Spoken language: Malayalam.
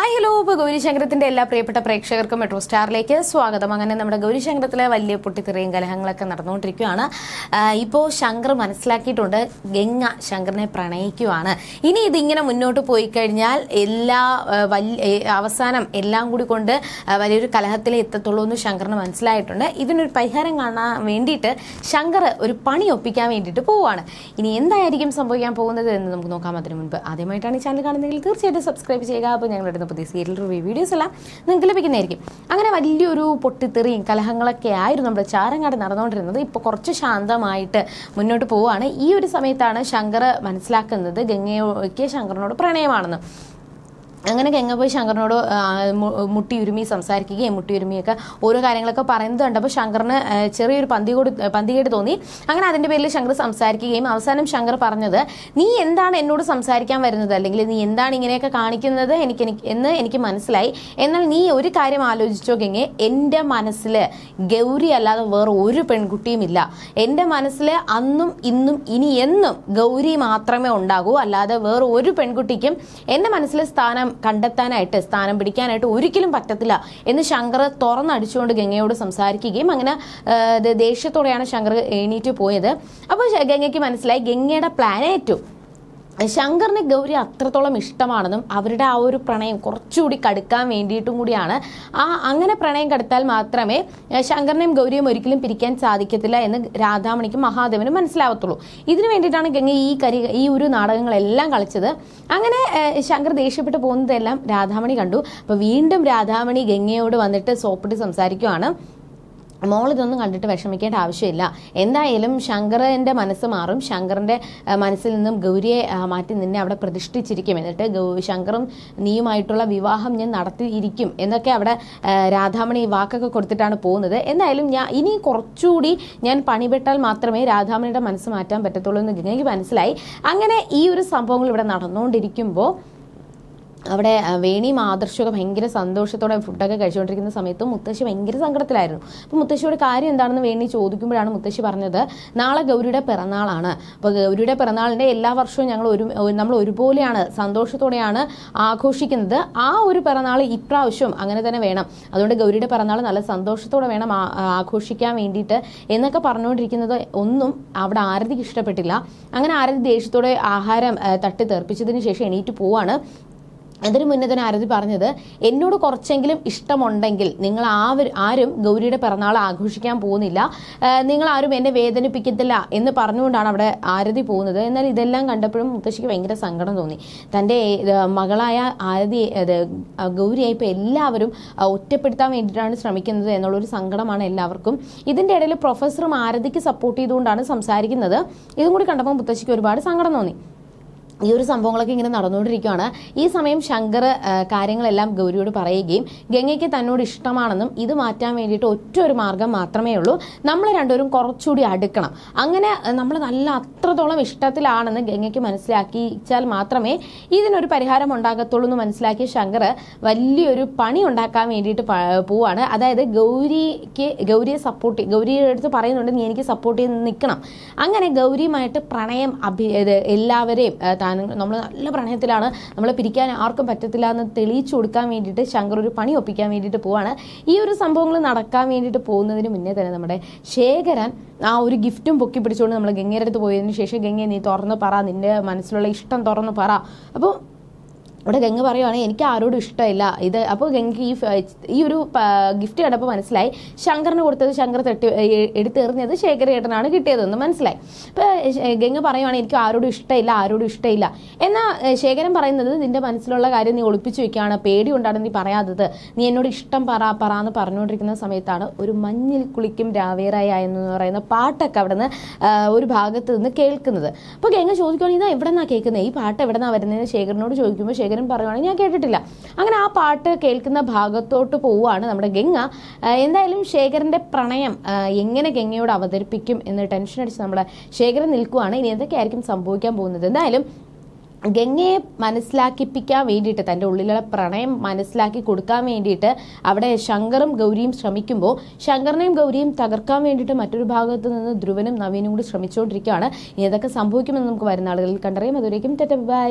ഹായ് ഹലോ ഇപ്പോൾ ഗൗരിശങ്കരത്തിന്റെ എല്ലാ പ്രിയപ്പെട്ട പ്രേക്ഷകർക്കും മെട്രോ സ്റ്റാറിലേക്ക് സ്വാഗതം. അങ്ങനെ നമ്മുടെ ഗൗരിശങ്കരത്തിലെ വലിയ പൊട്ടിത്തെറിയും കലഹങ്ങളൊക്കെ നടന്നുകൊണ്ടിരിക്കുകയാണ്. ഇപ്പോൾ ശങ്കർ മനസ്സിലാക്കിയിട്ടുണ്ട് ഗംഗ ശങ്കറിനെ പ്രണയിക്കുവാണ്. ഇനി ഇതിങ്ങനെ മുന്നോട്ട് പോയി കഴിഞ്ഞാൽ എല്ലാ വലിയ അവസാനം എല്ലാം കൂടി കൊണ്ട് വലിയൊരു കലഹത്തിലേ എത്തത്തുള്ളൂ എന്ന് ശങ്കറിന് മനസ്സിലായിട്ടുണ്ട്. ഇതിനൊരു പരിഹാരം കാണാൻ വേണ്ടിയിട്ട് ശങ്കർ ഒരു പണി ഒപ്പിക്കാൻ വേണ്ടിയിട്ട് പോവുകയാണ് ഇനി എന്തായിരിക്കും സംഭവിക്കാൻ പോകുന്നത് എന്ന് നമുക്ക് നോക്കാം. അതിന് മുൻപ് ആദ്യമായിട്ടാണ് ഈ ചാനൽ കാണുന്നതെങ്കിൽ തീർച്ചയായിട്ടും സബ്സ്ക്രൈബ് ചെയ്യുക. അപ്പോൾ ഞങ്ങളുടെ പുതിയ സീരിയൽ റിവ്യൂ വീഡിയോസ് എല്ലാം നിങ്ങൾക്ക് ലഭിക്കുന്നതായിരിക്കും. അങ്ങനെ വലിയൊരു പൊട്ടിത്തെറിയും കലഹങ്ങളൊക്കെ ആയിരുന്നു നമ്മുടെ ചാരങ്ങാട് നടന്നുകൊണ്ടിരുന്നത്. ഇപ്പോൾ കുറച്ച് ശാന്തമായിട്ട് മുന്നോട്ട് പോവുകയാണ്. ഈ ഒരു സമയത്താണ് ശങ്കർ മനസ്സിലാക്കുന്നത് ഗംഗയ്ക്ക് ശങ്കറിനോട് പ്രണയമാണെന്ന്. അങ്ങനെ ഗംഗ പോയി ശങ്കറിനോട് മുട്ടിയുരുമി സംസാരിക്കുകയും മുട്ടി ഉരുമിയൊക്കെ ഓരോ കാര്യങ്ങളൊക്കെ പറയുന്നത് കണ്ടപ്പോൾ ശങ്കറിന് ചെറിയൊരു പന്തി കൂടി പന്തികേട് തോന്നി. അങ്ങനെ അതിന്റെ പേരിൽ ശങ്കർ സംസാരിക്കുകയും അവസാനം ശങ്കർ പറഞ്ഞത് നീ എന്താണ് എന്നോട് സംസാരിക്കാൻ വരുന്നത്? അല്ലെങ്കിൽ നീ എന്താണ് ഇങ്ങനെയൊക്കെ കാണിക്കുന്നത് എനിക്ക് എനിക്ക് എന്ന് എനിക്ക് മനസ്സിലായി. എന്നാൽ നീ ഒരു കാര്യം ആലോചിച്ചോ ഗംഗെ എന്റെ മനസ്സിൽ ഗൗരി അല്ലാതെ വേറെ ഒരു പെൺകുട്ടിയും ഇല്ല. എന്റെ മനസ്സിൽ അന്നും ഇന്നും ഇനി എന്നും ഗൗരി മാത്രമേ ഉണ്ടാകൂ. അല്ലാതെ വേറെ ഒരു പെൺകുട്ടിക്കും എന്റെ മനസ്സിൽ സ്ഥാനം കണ്ടെത്താനായിട്ട് സ്ഥാനം പിടിക്കാനായിട്ട് ഒരിക്കലും പറ്റത്തില്ല എന്ന് ശങ്കർ തുറന്നടിച്ചുകൊണ്ട് ഗംഗയോട് സംസാരിക്കുകയും അങ്ങനെ ദേഷ്യത്തോടെയാണ് ശങ്കർ എണീറ്റ് പോയത്. അപ്പോൾ ഗംഗയ്ക്ക് മനസ്സിലായി ഗംഗയുടെ പ്ലാനേറ്റു ശങ്കറിന് ഗൗരി അത്രത്തോളം ഇഷ്ടമാണെന്നും അവരുടെ ആ ഒരു പ്രണയം കുറച്ചുകൂടി കടുക്കാൻ വേണ്ടിയിട്ടും കൂടിയാണ്. ആ അങ്ങനെ പ്രണയം കടുത്താൽ മാത്രമേ ശങ്കറിനെയും ഗൗരിയും ഒരിക്കലും പിരിക്കാൻ സാധിക്കത്തില്ല എന്ന് രാധാമണിക്കും മഹാദേവനും മനസ്സിലാവത്തുള്ളൂ. ഇതിനു വേണ്ടിയിട്ടാണ് ഗംഗ ഈ കരി ഈ ഒരു നാടകങ്ങളെല്ലാം കളിച്ചത്. അങ്ങനെ ശങ്കർ ദേഷ്യപ്പെട്ട് പോകുന്നതെല്ലാം രാധാമണി കണ്ടു. അപ്പോൾ വീണ്ടും രാധാമണി ഗംഗയോട് വന്നിട്ട് സോപ്പിട്ട് സംസാരിക്കുവാണ്. മോൾ ഇതൊന്നും കണ്ടിട്ട് വിഷമിക്കേണ്ട ആവശ്യമില്ല. എന്തായാലും ശങ്കറിന്റെ മനസ്സ് മാറും. ശങ്കറിന്റെ മനസ്സിൽ നിന്നും ഗൗരിയെ മാറ്റി നിന്നെ അവിടെ പ്രതിഷ്ഠിച്ചിരിക്കും. എന്നിട്ട് ശങ്കറും നീയുമായിട്ടുള്ള വിവാഹം ഞാൻ നടത്തിയിരിക്കും എന്നൊക്കെ അവിടെ രാധാമണി വാക്കൊക്കെ കൊടുത്തിട്ടാണ് പോകുന്നത്. എന്തായാലും ഞാൻ ഇനി കുറച്ചുകൂടി ഞാൻ പണിപെട്ടാൽ മാത്രമേ രാധാമണിയുടെ മനസ്സ് മാറ്റാൻ പറ്റത്തുള്ളൂ എന്ന് ഗംഗയ്ക്ക് മനസ്സിലായി. അങ്ങനെ ഈ ഒരു സംഭവങ്ങൾ ഇവിടെ നടന്നുകൊണ്ടിരിക്കുമ്പോൾ അവിടെ വേണി ആദർശമൊക്കെ ഭയങ്കര സന്തോഷത്തോടെ ഫുഡൊക്കെ കഴിച്ചുകൊണ്ടിരിക്കുന്ന സമയത്ത് മുത്തശ്ശി ഭയങ്കര സങ്കടത്തിലായിരുന്നു. അപ്പോൾ മുത്തശ്ശിയോട് കാര്യം എന്താണെന്ന് വേണി ചോദിക്കുമ്പോഴാണ് മുത്തശ്ശി പറഞ്ഞത് നാളെ ഗൗരിയുടെ പിറന്നാളാണ്. അപ്പോൾ ഗൗരിയുടെ പിറന്നാളിന്റെ എല്ലാ വർഷവും ഞങ്ങൾ ഒരു നമ്മൾ ഒരുപോലെയാണ് സന്തോഷത്തോടെയാണ് ആഘോഷിക്കുന്നത്. ആ ഒരു പിറന്നാൾ ഇപ്രാവശ്യം അങ്ങനെ തന്നെ വേണം. അതുകൊണ്ട് ഗൗരിയുടെ പിറന്നാൾ നല്ല സന്തോഷത്തോടെ വേണം ആഘോഷിക്കാൻ വേണ്ടിയിട്ട്. എന്നൊക്കെ പറഞ്ഞുകൊണ്ടിരിക്കുന്നത് ഒന്നും അവിടെ ആരതിക്ക് ഇഷ്ടപ്പെട്ടില്ല. അങ്ങനെ ആരതി ദേഷ്യത്തോടെ ആഹാരം തട്ടി തെറിപ്പിച്ചതിന് ശേഷം എണീറ്റ് പോവാണ്. അതിന് മുന്നേ തന്നെ ആരതി പറഞ്ഞത് എന്നോട് കുറച്ചെങ്കിലും ഇഷ്ടമുണ്ടെങ്കിൽ നിങ്ങൾ ആരും ഗൗരിയുടെ പിറന്നാൾ ആഘോഷിക്കാൻ പോകുന്നില്ല. നിങ്ങൾ ആരും എന്നെ വേദനിപ്പിക്കത്തില്ല എന്ന് പറഞ്ഞുകൊണ്ടാണ് അവിടെ ആരതി പോകുന്നത്. എന്നാൽ ഇതെല്ലാം കണ്ടപ്പോഴും മുത്തശ്ശിക്ക് ഭയങ്കര സങ്കടം തോന്നി. തന്റെ മകളായ ആരതി ഗൗരിയെ ഇപ്പോൾ എല്ലാവരും ഒറ്റപ്പെടുത്താൻ വേണ്ടിയിട്ടാണ് ശ്രമിക്കുന്നത് എന്നുള്ളൊരു സങ്കടമാണ് എല്ലാവർക്കും. ഇതിന്റെ ഇടയിൽ പ്രൊഫസറും ആരതിക്ക് സപ്പോർട്ട് ചെയ്തുകൊണ്ടാണ് സംസാരിക്കുന്നത്. ഇതും കൂടി കണ്ടപ്പോൾ മുത്തശ്ശിക്ക് ഒരുപാട് സങ്കടം തോന്നി. ഈ ഒരു സംഭവങ്ങളൊക്കെ ഇങ്ങനെ നടന്നുകൊണ്ടിരിക്കുകയാണ്. ഈ സമയം ശങ്കർ കാര്യങ്ങളെല്ലാം ഗൗരിയോട് പറയുകയും ഗംഗയ്ക്ക് തന്നോട് ഇഷ്ടമാണെന്നും ഇത് മാറ്റാൻ വേണ്ടിയിട്ട് ഒറ്റ ഒരു മാർഗം മാത്രമേ ഉള്ളൂ. നമ്മൾ രണ്ടുപേരും കുറച്ചുകൂടി അടുക്കണം. അങ്ങനെ നമ്മൾ നല്ല അത്രത്തോളം ഇഷ്ടത്തിലാണെന്ന് ഗംഗയ്ക്ക് മനസ്സിലാക്കിച്ചാൽ മാത്രമേ ഇതിനൊരു പരിഹാരം ഉണ്ടാകത്തുള്ളൂ എന്ന് മനസ്സിലാക്കിയ ശങ്കർ വലിയൊരു പണി ഉണ്ടാക്കാൻ വേണ്ടിയിട്ട് പോവാണ്. അതായത് ഗൗരിക്ക് ഗൗരിയെ സപ്പോർട്ട് ഗൗരിയുടെ അടുത്ത് പറയുന്നുണ്ട് നീ എനിക്ക് സപ്പോർട്ട് ചെയ്ത് നിൽക്കണം. അങ്ങനെ ഗൗരിയുമായിട്ട് പ്രണയം അഭി എല്ലാവരെയും ആ, നമ്മൾ നല്ല പ്രണയത്തിലാണ്. നമ്മളെ പിരിക്കാൻ ആർക്കും പറ്റത്തില്ല എന്ന് തെളിയിച്ചു കൊടുക്കാൻ വേണ്ടിയിട്ട് ശങ്കർ ഒരു പണി ഒപ്പിക്കാൻ വേണ്ടിയിട്ട് പോവാണ്. ഈ ഒരു സംഭവങ്ങൾ നടക്കാൻ വേണ്ടിയിട്ട് പോകുന്നതിന് മുന്നേ തന്നെ നമ്മുടെ ശേഖരൻ ആ ഒരു ഗിഫ്റ്റും പൊക്കി പിടിച്ചുകൊണ്ട് നമ്മൾ ഗംഗയുടെ അടുത്ത് പോയതിന് ശേഷം ഗംഗേ നീ തുറന്ന് പറ. നിന്റെ മനസ്സിലുള്ള ഇഷ്ടം തുറന്ന് പറ. അപ്പോൾ ഇവിടെ ഗംഗ പറയുവാണെങ്കിൽ എനിക്ക് ആരോടും ഇഷ്ടമില്ല. ഇത് അപ്പോൾ ഗംഗ ഈ ഈ ഒരു ഗിഫ്റ്റ് കണ്ടപ്പോൾ മനസ്സിലായി. ശങ്കറിന് കൊടുത്തത് ശങ്കർ തട്ടി എടുത്തെറിഞ്ഞത് ശേഖരേട്ടനാണ് കിട്ടിയതെന്ന് മനസ്സിലായി. അപ്പോൾ ഗംഗ പറയുവാണെങ്കിൽ എനിക്ക് ആരോടും ഇഷ്ടമില്ല ആരോടും ഇഷ്ടമില്ല. എന്നാൽ ശേഖരൻ പറയുന്നത് നിന്റെ മനസ്സിലുള്ള കാര്യം നീ ഒളിപ്പിച്ചു വെക്കുകയാണ്. പേടി കൊണ്ടാണ് നീ പറയാത്തത്. നീ എന്നോട് ഇഷ്ടം പറ പറ എന്ന് പറഞ്ഞുകൊണ്ടിരിക്കുന്ന സമയത്താണ് ഒരു മഞ്ഞിൽ കുളിക്കും രാവേറായ എന്ന് പറയുന്ന പാട്ടൊക്കെ അവിടെ നിന്ന് ഒരു ഭാഗത്ത് നിന്ന് കേൾക്കുന്നത്. അപ്പോൾ ഗംഗ ചോദിക്കുവാണെങ്കിൽ ഇതാ എവിടെ നിന്നാണ് കേൾക്കുന്നത് ഈ പാട്ട് എവിടെ നിന്നാണ് വരുന്നത് ശേഖരനോട് ചോദിക്കുമ്പോൾ ശേഖരൻ പറയുവാണെങ്കിൽ ഞാൻ കേട്ടിട്ടില്ല. അങ്ങനെ ആ പാട്ട് കേൾക്കുന്ന ഭാഗത്തോട്ട് പോവുകയാണ് നമ്മുടെ ഗംഗ. എന്തായാലും ശേഖരന്റെ പ്രണയം എങ്ങനെ ഗംഗയോട് അവതരിപ്പിക്കും എന്ന് ടെൻഷൻ അടിച്ച് നമ്മുടെ ശേഖരൻ നിൽക്കുവാണ്. ഇനി എന്തൊക്കെയായിരിക്കും സംഭവിക്കാൻ പോകുന്നത്? എന്തായാലും ഗംഗയെ മനസ്സിലാക്കിപ്പിക്കാൻ വേണ്ടിയിട്ട് തന്റെ ഉള്ളിലുള്ള പ്രണയം മനസ്സിലാക്കി കൊടുക്കാൻ വേണ്ടിയിട്ട് അവിടെ ശങ്കറും ഗൗരിയും ശ്രമിക്കുമ്പോൾ ശങ്കറിനെയും ഗൗരിയും തകർക്കാൻ വേണ്ടിയിട്ട് മറ്റൊരു ഭാഗത്ത് നിന്ന് ധ്രുവനും നവീനും കൂടി ശ്രമിച്ചുകൊണ്ടിരിക്കുകയാണ്. ഇനി ഇതൊക്കെ സംഭവിക്കുമെന്ന് നമുക്ക് വരുന്ന ആളുകളിൽ കണ്ടറിയാം. അതുവരേക്കും ടെറ്റ ബൈ.